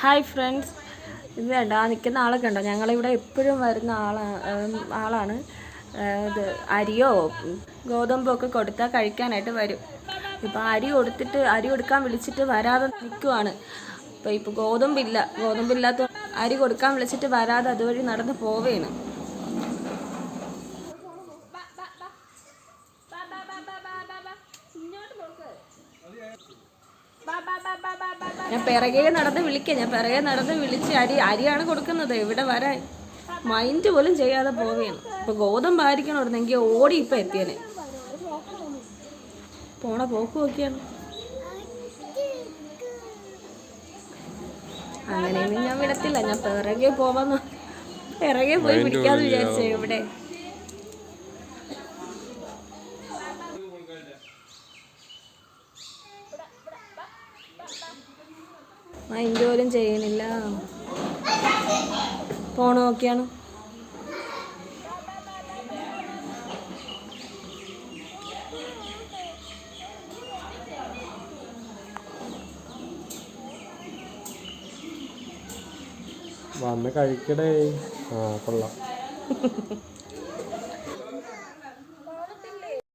Hi friends. ഇത് വേണ്ട നിൽക്കുന്ന ആളെ കണ്ടോ ഞങ്ങളിവിടെ എപ്പോഴും വരുന്ന ആളാണ്. ആളാണ് ഇത് അരിയോ ഗോതമ്പൊക്കെ കൊടുത്താൽ കഴിക്കാനായിട്ട് വരും. ഇപ്പം അരി കൊടുത്തിട്ട് അരി കൊടുക്കാൻ വിളിച്ചിട്ട് വരാതെ നിൽക്കുവാണ് അപ്പോൾ ഇപ്പോൾ ഗോതമ്പില്ല ഗോതമ്പില്ലാത്ത അരി കൊടുക്കാൻ വിളിച്ചിട്ട് വരാതെ അതുവഴി നടന്ന് പോവേണ്. ഞാൻ പിറകെ നടന്ന് വിളിക്കാം. ഞാൻ പിറകെ നടന്ന് വിളിച്ച് അരി അരിയാണ് കൊടുക്കുന്നത്. ഇവിടെ വരാൻ? മൈൻഡ് പോലും ചെയ്യാതെ പോവുകയാണ്. ഇപ്പൊ ഗോതമ്പായിരിക്കണമായിരുന്നെങ്കിൽ ഓടി ഇപ്പൊ എത്തിയനെ. പോണ പോക്ക് നോക്കിയാണ് അങ്ങനെയൊന്നും ഞാൻ വിടത്തില്ല. ഞാൻ പിറകെ പോവാന്ന്. പിറകെ പോയി പിടിക്കാന്ന് വിചാരിച്ചേ ഇവിടെ. മൈൻഡ് പോലും ചെയ്യണില്ല ഫോൺ നോക്കിയാണ്. വന്ന് കഴിക്കടേ. ആ കൊള്ളാം.